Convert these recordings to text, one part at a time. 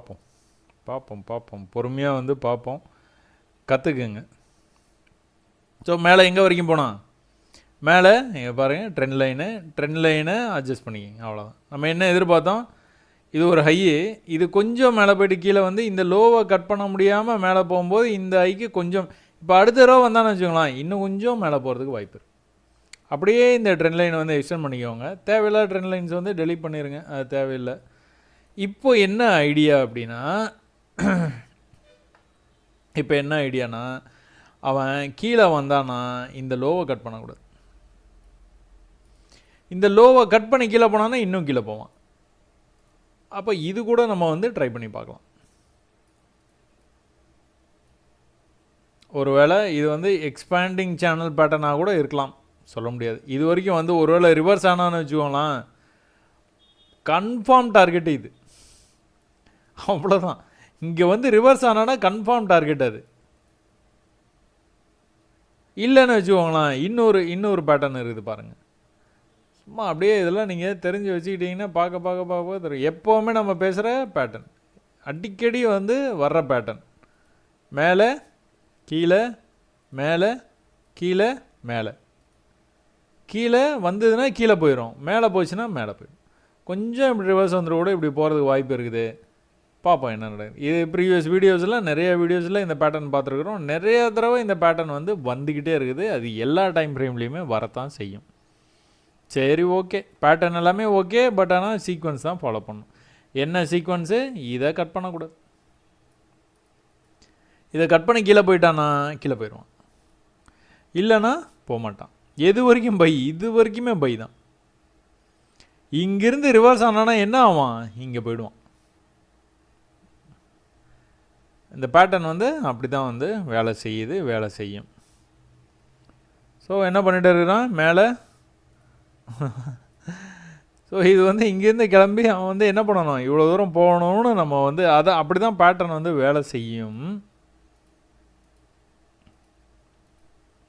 பார்ப்போம். பார்ப்போம் பார்ப்போம். பொறுமையாக வந்து பார்ப்போம். கற்றுக்குங்க ஸோ மேலே எங்கே வரைக்கும் போனால் மேலே இங்கே பாருங்கள் ட்ரெண்ட் லைனு ட்ரெண்ட் லைனை அட்ஜஸ்ட் பண்ணிக்கங்க அவ்வளோதான் நம்ம என்ன எதிர்பார்த்தோம்? இது ஒரு ஹையு இது கொஞ்சம் மேலே போயிட்டு கீழே வந்து இந்த லோவை கட் பண்ண முடியாமல் மேலே போகும்போது இந்த ஹைக்கு கொஞ்சம் இப்போ அடுத்த ரோ வந்தான்னு வச்சுக்கலாம் இன்னும் கொஞ்சம் மேலே போகிறதுக்கு வாய்ப்பு இருக்குது அப்படியே இந்த ட்ரெண்ட் லைனை வந்து எக்ஸ்டெண்ட் பண்ணிக்கோங்க. தேவையில்லாத ட்ரெண்ட் லைன்ஸ் வந்து டெலீட் பண்ணிடுங்க அது தேவையில்லை. இப்போ என்ன ஐடியா அப்படின்னா இப்போ என்ன ஐடியானா அவன் கீழே வந்தானா இந்த லோவை கட் பண்ணக்கூடாது. இந்த லோவை கட் பண்ணி கீழே போனான்னா இன்னும் கீழே போவான். அப்போ இது கூட நம்ம வந்து ட்ரை பண்ணி பார்க்கலாம். ஒருவேளை இது வந்து எக்ஸ்பேண்டிங் சேனல் பேட்டர்னாக கூட இருக்கலாம். சொல்ல முடியாது. இது வரைக்கும் வந்து ஒருவேளை ரிவர்ஸ் ஆனான்னு வச்சுக்கோங்களேன் கன்ஃபார்ம் டார்கெட் இது. அவ்வளோதான் இங்கே வந்து ரிவர்ஸ் ஆனானா கன்ஃபார்ம் டார்கெட் அது. இல்லைன்னு வச்சுக்கோங்களேன் இன்னொரு இன்னொரு பேட்டர்ன் இருக்குது பாருங்கள் சும்மா அப்படியே இதெல்லாம் நீங்கள் தெரிஞ்சு வச்சுக்கிட்டிங்கன்னா பார்க்க பார்க்க பார்க்க தெரியும். எப்போவுமே நம்ம பேசுகிற பேட்டர்ன் அடிக்கடி வந்து வர்ற பேட்டர்ன் மேலே கீழே மேலே கீழே மேலே. கீழே வந்ததுன்னா கீழே போயிடும் மேலே போச்சுன்னா மேலே போயிடும் கொஞ்சம் இப்படி ரிவர்ஸ் வந்துட கூட இப்படி போகிறதுக்கு வாய்ப்பு இருக்குது. பார்ப்போம் என்ன நடக்குது. இது ப்ரீவியஸ் வீடியோஸில் நிறைய வீடியோஸில் இந்த பேட்டர்ன் பார்த்துருக்குறோம். நிறைய தடவை இந்த பேட்டர்ன் வந்து வந்துக்கிட்டே இருக்குது. அது எல்லா டைம் ஃப்ரேம்லேயுமே வரத்தான் செய்யும். சரி ஓகே பேட்டர்ன் எல்லாமே ஓகே பட் ஆனால் சீக்வன்ஸ் தான் ஃபாலோ பண்ணணும் என்ன சீக்வன்ஸு இதை கட் பண்ணக்கூடாது. இதை கட் பண்ணி கீழே போயிட்டானா கீழே போயிடுவான். இல்லைன்னா போக மாட்டான் எது வரைக்கும் பை? இது வரைக்குமே பை தான். இங்கேருந்து ரிவர்ஸ் ஆனானா என்ன ஆவான்? இங்கே போயிடுவான். இந்த பேட்டர்ன் வந்து அப்படி தான் வந்து வேலை செய்யுது வேலை செய்யும். ஸோ என்ன பண்ணிட்டு இருக்கிறான்? மேலே. ஸோ இது வந்து இங்கேருந்து கிளம்பி அவன் வந்து என்ன பண்ணணும்? இவ்வளோ தூரம் போகணும்னு நம்ம வந்து அதை அப்படி தான் பேட்டர்ன் வந்து வேலை செய்யும்.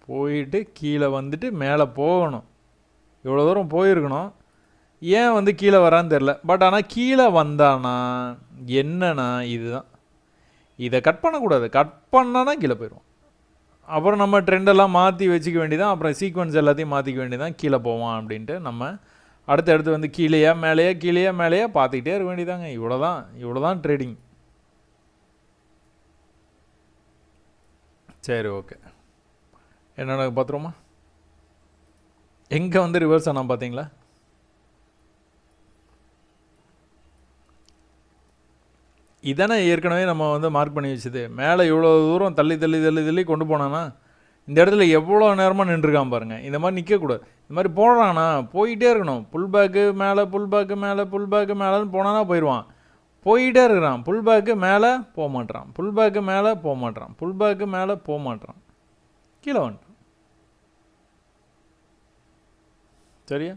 போயிட்டு கீழே வந்துட்டு மேலே போகணும். இவ்வளோ தூரம் போயிருக்கணும். ஏன் வந்து கீழே வரான்னு தெரில பட் ஆனால் கீழே வந்தானா? என்னன்னா இதுதான். இதை கட் பண்ணக்கூடாது. கட் பண்ணானா கீழே போயிடுவோம் அப்புறம் நம்ம ட்ரெண்டெல்லாம் மாற்றி வச்சுக்க வேண்டியதான் அப்புறம் சீக்வன்ஸ் எல்லாத்தையும் மாற்றிக்க வேண்டியதான் கீழே போவோம் அப்படின்ட்டு நம்ம அடுத்தடுத்து வந்து கீழேயா மேலேயா கீழேயா மேலேயா பார்த்துக்கிட்டே இருக்க வேண்டியதாங்க. இவ்வளோ தான் இவ்வளோ தான் ட்ரேடிங் சரி ஓகே என்னென்ன பார்த்துருவோமா? எங்கே வந்து ரிவர்ஸ் ஆனால் பார்த்தீங்களா? இதானே ஏற்கனவே நம்ம வந்து மார்க் பண்ணி வச்சுது. மேலே இவ்வளோ தூரம் தள்ளி தள்ளி தள்ளி தள்ளி கொண்டு போனானா இந்த இடத்துல எவ்வளோ நேரமாக நின்றுருக்கான் பாருங்கள் இந்த மாதிரி நிற்கக்கூடாது இந்த மாதிரி போடுறானா போயிட்டே இருக்கணும். புல் பேக்கு மேலே புல் பேக்கு மேலே புல் பேக்கு மேலேன்னு போனானா போயிடுவான். போயிட்டே இருக்கிறான். புல் பேக்கு மேலே போக மாட்டான் புல் பேக்கு மேலே போக மாட்டான் புல் பேக்கு மேலே போக மாட்டான் கீழே வந்துட்டான். சரியா?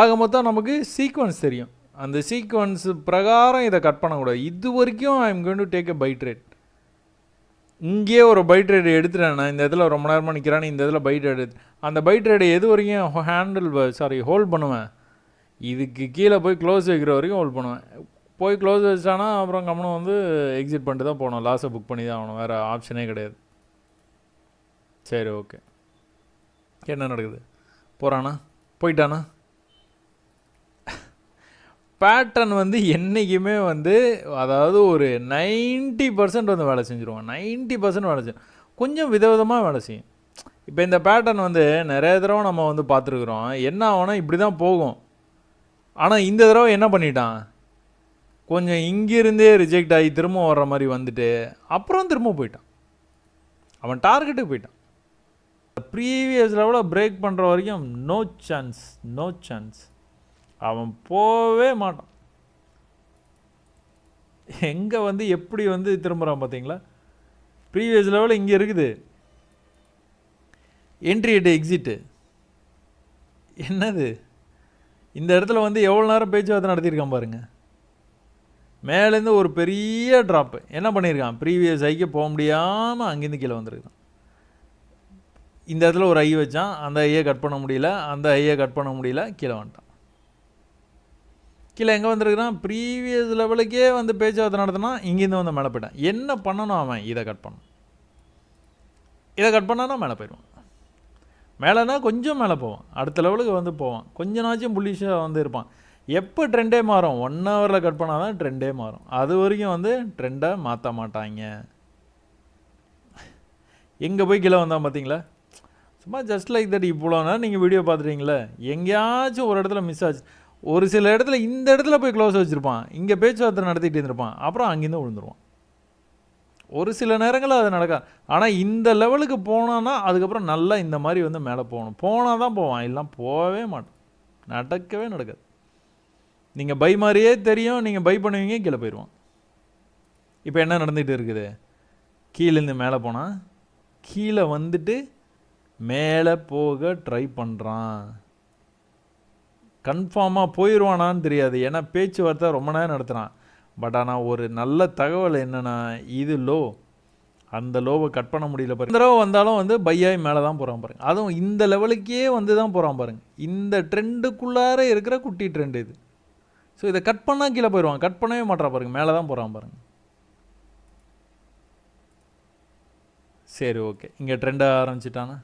ஆக மொத்தம் நமக்கு சீக்வன்ஸ் தெரியும். அந்த சீக்வன்ஸ் பிரகாரம் இதை கட் பண்ணக்கூடாது. இது வரைக்கும் I am going to take a bite rate இங்கேயே ஒரு பைட் ரைடு எடுத்துட்டேன் இந்த இடத்துல ரொம்ப நேரமாக நிற்கிறான்னு இந்த இதில் பைட் ரைடு அந்த பைட் ரைடு எது வரைக்கும் ஹேண்டில் சாரி ஹோல்ட் பண்ணுவேன்? இதுக்கு கீழே போய் க்ளோஸ் வைக்கிற வரைக்கும் ஹோல்ட் பண்ணுவேன். போய் க்ளோஸ் வச்சானா அப்புறம் கம்மனும் வந்து எக்ஸிட் பண்ணிட்டு தான் போகணும். லாஸை புக் பண்ணி தான் ஆகணும். வேறு ஆப்ஷனே கிடையாது. சரி ஓகே என்ன நடக்குது? போகிறானா போயிட்டானா? பேட்டர்ன் வந்து என்றைக்குமே வந்து அதாவது ஒரு நைன்ட்டி பர்சன்ட் வந்து வேலை செஞ்சுருவான். நைன்ட்டி பர்சன்ட் வேலை செய்யும் கொஞ்சம் விதவிதமாக வேலை செய்யும். இப்போ இந்த பேட்டர்ன் வந்து நிறைய தடவை நம்ம வந்து பார்த்துருக்குறோம். என்ன ஆகும்னா இப்படி தான் போகும். ஆனால் இந்த தடவை என்ன பண்ணிட்டான்? கொஞ்சம் இங்கிருந்தே ரிஜெக்ட் ஆகி திரும்ப வர்ற மாதிரி வந்துட்டு அப்புறம் திரும்ப போயிட்டான். அவன் டார்கெட்டுக்கு போயிட்டான். ப்ரீவியஸ் லெவலில் பிரேக் பண்ணுற வரைக்கும் நோ சான்ஸ் நோ சான்ஸ் அவன் போகவே மாட்டான். எங்கே வந்து எப்படி வந்து திரும்புகிறான் பார்த்தீங்களா ப்ரீவியஸ் லெவலில் இங்கே இருக்குது. என்ட்ரி எட்டு எக்ஸிட்டு என்னது? இந்த இடத்துல வந்து எவ்வளோ நேரம் பேச்சுவார்த்தை நடத்தியிருக்கான் பாருங்கள் மேலேருந்து ஒரு பெரிய ட்ராப்பு என்ன பண்ணியிருக்கான்? ப்ரீவியஸ் ஐக்கு போக முடியாமல் அங்கேருந்து கீழே வந்திருக்கான். இந்த இடத்துல ஒரு ஐ வச்சான். அந்த ஐயை கட் பண்ண முடியல. அந்த ஐயை கட் பண்ண முடியல. கீழே வந்துட்டான். கீழே எங்கே வந்திருக்கிறான்? ப்ரீவியஸ் லெவலுக்கே வந்து பேச்சுவார்த்தை நடத்தினா இங்கேருந்து வந்து மேலே போயிட்டான். என்ன பண்ணணும் அவன்? இதை கட் பண்ணும் இதை கட் பண்ணானா மேலே போயிடுவான். மேலேனா கொஞ்சம் மேலே போவான். அடுத்த லெவலுக்கு வந்து போவான். கொஞ்ச நாச்சும் புள்ளிஷாக வந்து இருப்பான். எப்போ ட்ரெண்டே மாறும்? ஒன் ஹவரில் கட் பண்ணால் தான் ட்ரெண்டே மாறும். அது வரைக்கும் வந்து ட்ரெண்டை மாற்ற மாட்டாங்க. எங்கே போய் கீழே வந்தால் பார்த்தீங்களா? சும்மா ஜஸ்ட் லைக் தட் இவ்வளோ நேரம் நீங்கள் வீடியோ பார்த்துட்டீங்களே. எங்கேயாச்சும் ஒரு இடத்துல மிஸ் ஆச்சு. ஒரு சில இடத்துல இந்த இடத்துல போய் க்ளோஸ் வச்சுருப்பான். இங்கே பேச்சுவார்த்தை நடத்திட்டு இருந்திருப்பான். அப்புறம் அங்கேருந்து விழுந்துருவான். ஒரு சில நேரங்களில் அது நடக்காது ஆனால் இந்த லெவலுக்கு போனான்னா அதுக்கப்புறம் நல்லா இந்த மாதிரி வந்து மேலே போகணும். போனால் தான் போவான். எல்லாம் போகவே மாட்டான். நடக்கவே நடக்காது. நீங்கள் பை மாதிரியே தெரியும். நீங்கள் பை பண்ணுவீங்க கீழே போயிடுவான். இப்போ என்ன நடந்துகிட்டு இருக்குது? கீழேருந்து மேலே போனால் கீழே வந்துட்டு மேலே போக ட்ரை பண்ணுறான் கன்ஃபார்மாக போயிடுவானான்னு தெரியாது. ஏன்னா பேச்சுவார்த்தை ரொம்ப நேரம் நடத்துகிறான் பட் ஆனால் ஒரு நல்ல தகவல் என்னென்னா இது லோ அந்த லோவை கட் பண்ண முடியல பாருங்க. இந்த தடவை வந்தாலும் வந்து பையாய் மேலே தான் போகிறான் பாருங்க. அதுவும் இந்த லெவலுக்கே வந்து தான் போகிறான் பாருங்க. இந்த ட்ரெண்டுக்குள்ளார இருக்கிற குட்டி ட்ரெண்ட் இது. ஸோ இதை கட் பண்ணால் கீழே போயிடுவான் கட் பண்ணவே மாட்டான் பாருங்க. மேலே தான் போகிறான் பாருங்க. சரி ஓகே இங்கே ட்ரெண்டை ஆரம்பிச்சிட்டானா?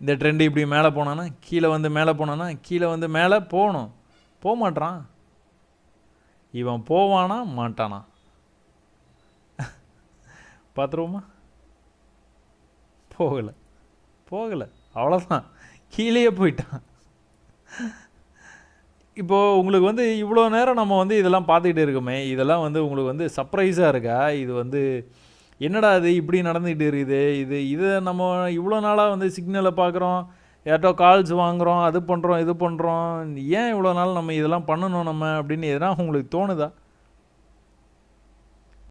இந்த ட்ரெண்டு இப்படி மேலே போனான்னா கீழே வந்து மேலே போனான்னா கீழே வந்து மேலே போகணும். போக மாட்டான் இவன் போவானா மாட்டானா? பார்த்துருவோமா? போகலை. போகலை. அவ்வளோதான் கீழேயே போயிட்டான். இப்போது உங்களுக்கு வந்து இவ்வளோ நேரம் நம்ம வந்து இதெல்லாம் பார்த்துக்கிட்டு இருக்கோமே. இதெல்லாம் வந்து உங்களுக்கு வந்து சர்ப்ரைஸாக இருக்கா? இது வந்து என்னடா இது இப்படி நடந்துக்கிட்டு இருக்குது? இது இதை நம்ம இவ்வளோ நாளாக வந்து சிக்னலை பார்க்குறோம். யார்ட்டோ கால்ஸ் வாங்குகிறோம் அது பண்ணுறோம் இது பண்ணுறோம் ஏன் இவ்வளோ நாள் நம்ம இதெல்லாம் பண்ணணும் நம்ம அப்படின்னு எதனா உங்களுக்கு தோணுதா?